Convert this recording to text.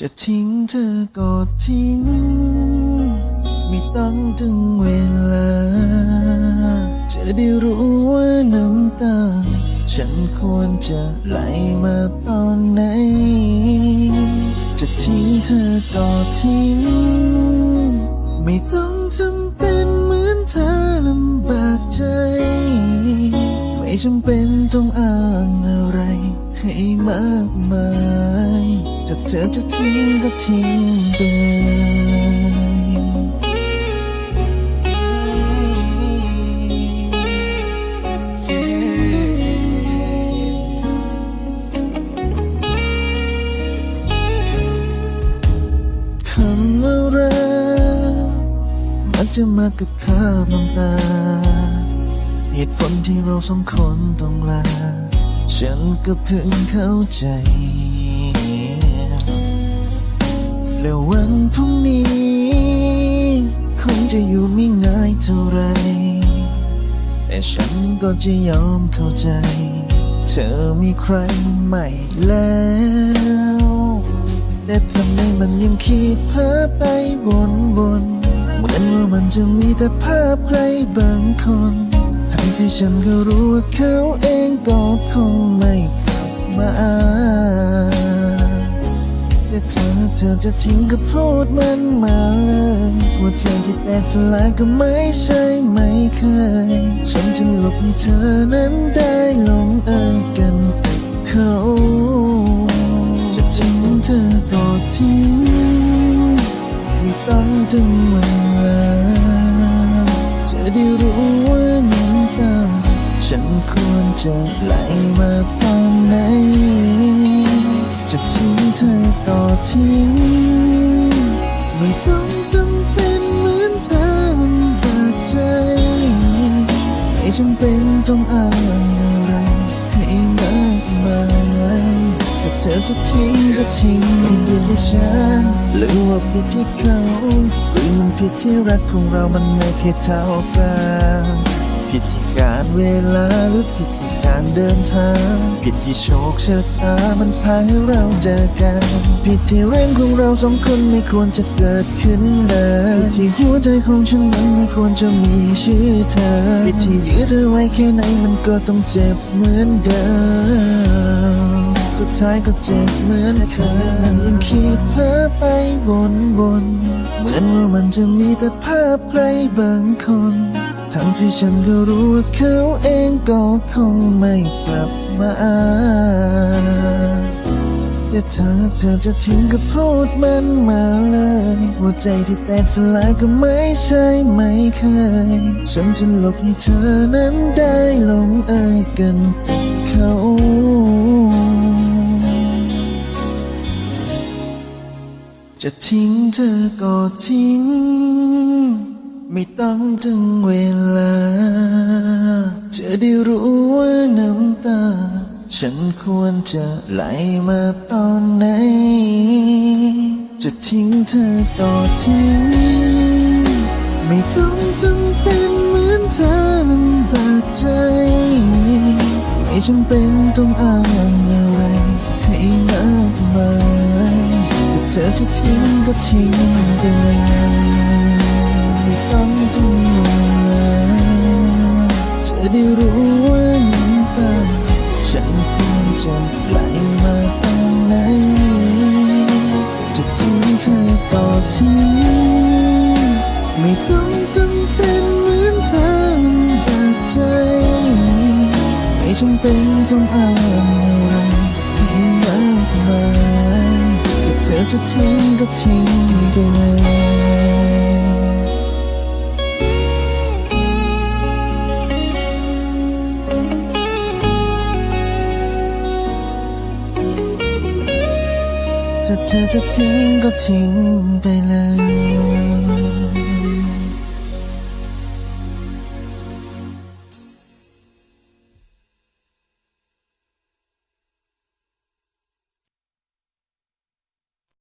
จะทิ้งเธอก็ทิ้ง ไม่ต้องถึงเวลา จะได้รู้ว่าน้ำตา ฉันควรจะไหลมาตอนไหน จะทิ้งเธอก็ทิ้ง ไม่ต้องจำเป็นเหมือนเธอลำบากใจ ไม่จำเป็นต้องอ้างอะไรให้มากมาย ถ้าเธอจะทิ้งก็ทิ้งไปเลยคำว่ารักมักจะมากับคราบน้ำตา เหตุผลที่เราสองคนต้องลา ฉันก็เพิ่งเข้าใจ แล้ววันพรุ่งนี้ คงจะอยู่ไม่ง่ายเท่าไร แต่ฉันก็จะยอมเข้าใจ เธอมีใครใหม่แล้วแต่ทำไมมันยังคิดเพ้อไปวนๆเหมือนว่ามันจะมีแต่ภาพใครบางคนทั้งที่ฉันก็รู้ว่าเขาเองก็คงไม่กลับมา ธอเธอจะทิ้งก็พูดมันมาเลยว่าใจที่แตกสลายก็ไม่ใช่ไม่เคย ฉันจะหลบให้เธอนั้นได้ลงเอยกันเขาจะทิ้งเธอก็ทิ้งไม่ต้องถึงเวลาจะได้รู้ว่าน้ำตาฉันควรจะไหลมาตอนไหนจะทิ้ง เธอก็ทิ้งไม่ต้องจำเป็นเหมือนเธอลำบากใจ ไม่จำเป็นต้องอ้างอะไรให้มากมายถ้าเธอจะทิ้งก็ทิ้งอยู่ที่ฉันหรือว่าผิดที่เขาหรือมันผิดที่รักของเรามันไม่เคยเท่ากันผิดที่กา เวลาหรือผิดที่การเดินทาง ผิดที่โชคชะตามันพาให้เราเจอกัน ผิดที่เรื่องของเราสองคนไม่ควรจะเกิดขึ้นเลยผิดที่หัวใจของฉันมันไม่ควรจะมีชื่อเธอ ผิดที่ยื้อเธอไว้แค่ไหนมันก็ต้องเจ็บเหมือนเดิม สุดท้ายก็เจ็บเหมือนเธอมันยังคิดเพ้อไปวนๆเหมือนว่ามันจะมีแต่ภาพใครบางคน ทั้งที่ฉันก็รู้ว่าเขาเองก็คงไม่กลับมาแต่เธอเธอจะทิ้งก็พูดมันมาเลยว่าใจที่แตกสลายก็ไม่ใช่ไม่เคย ฉันจะหลบให้เธอนั้นได้ลงเอยกันเขา จะทิ้งเธอก็ทิ้ง ไม่ต้องถึงเวลา จะได้รู้ว่าน้ำตา ฉันควรจะไหลมาตอนไหน จะทิ้งเธอก็ทิ้ง ไม่ต้องจำเป็นเหมือนเธอลำบากใจ ไม่จำเป็นต้องอ้าง จะทิ้งก็ทิ้งไปเลยไม่ต้องถึงวลาจะได้รู้ว่าน้ำตาฉันควรจะไหลมาตอนไหนจะทิ้งเธอก็ทิ้งไม่ต้องจำเป็นเหมือนเธอลำบากใจ ไม่จำเป็นต้องอ้า จะทิ้งก็ทิ้งไปเลยถ้าเธอจะทิ้งก็ทิ้งไปเลย